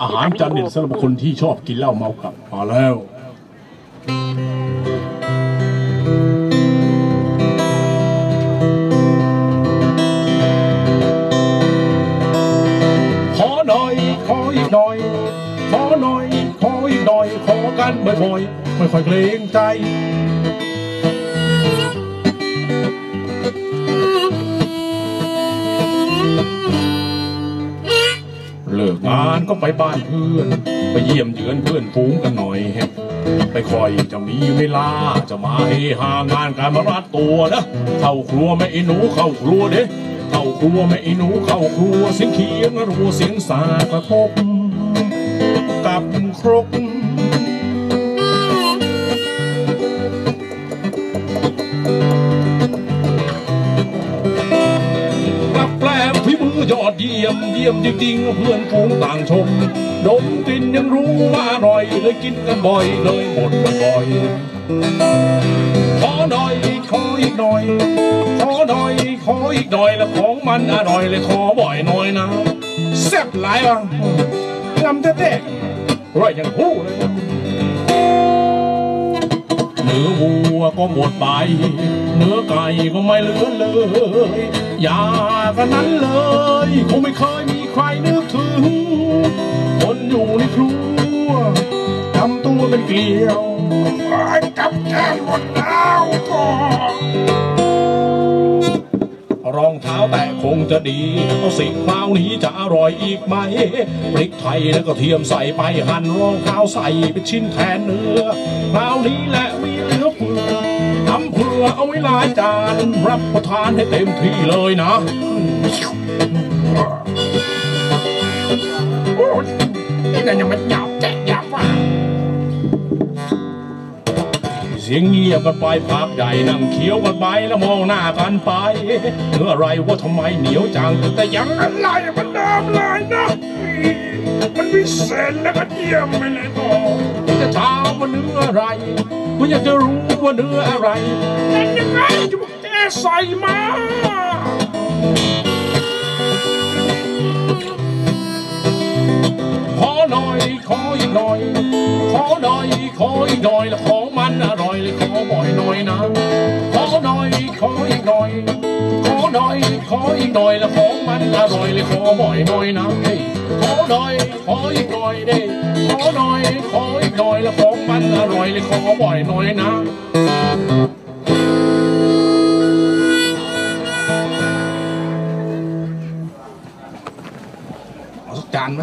อาหารจานเด่นสำหรับคนที่ชอบกินเหล้าเมากลับมาแล้ว ขอหน่อย ขออีกหน่อย ขอหน่อย ขออีกหน่อย ขอกันบ่อยๆไม่ค่อยเกรงใจ งานก็ไปบ้านเพื่อน ไปเยี่ยมเยือนเพื่อนฝูงกันหน่อยฮะไปคอยจะมีเวลาจะมาเฮฮางานการมารัดตัวนะเข้าครัวแม่ไอ้หนูเข้าครัวเด้เข้าครัวแม่ไอ้หนูเข้าครัวเสียงเคียงรัวเสียงสากระทบกับครก ยอดเยี่ยมเยี่ยมจริงๆเพื่อนฝูงต่างชม ดมกลิ่นยังรู้ว่าอร่อยเลยกินกันบ่อยเลยหมดบ่อยขอหน่อยขออีกหน่อย ขอหน่อยขออีกหน่อยแล้วของมันอร่อยเลยขอบ่อยหน่อยนะแซ่บหลายว่ะลำเต้ๆร่อยอย่างหู้เลยเนื้อวัวก็หมดไป เนื้อไก่ก็ไม่เหลือเลย อย่ากันนั้นเลย คงไม่เคยมีใครนึกถึง คนอยู่ในครัวทำตัวเป็นเกลียวไอ้กับแก้มหมดแล้วก็รองเท้าแต่คงจะดีเอาสิคราวนี้จะอร่อยอีกไหมพริกไทยแล้วก็เทียมใส่ไปหั่นรองเท้าใส่เป็นชิ้นแทนเนื้อคราวนี้แหละมีเหลือ เอเอาไว้หลายจานรับประทานให้เต็มที่เลยนะ โอ้ยนี่นั่นยังมันหยาบแจ๊ะหยาบว่ะเสียงเงียบกันไปพักใหญ่นั่งเคี้ยวกันไปแล้วมองหน้ากันไปเนื้อไรว่าทำไมเหนียวจังแต่ยังอะไรมันเดิมเลยนะมันพิเศษแล้วก็เยี่ยมไปเลยต่อจะถามว่าเนื้ออะไรก็อยากจะรู้ว่าเนื้ออะไร แต่ยังไงจะมาแกใส่มาขอหน่อยขออีกหน่อยขอหน่อยขออีกหน่อยแล้วของมันอร่อยเลย จานไหม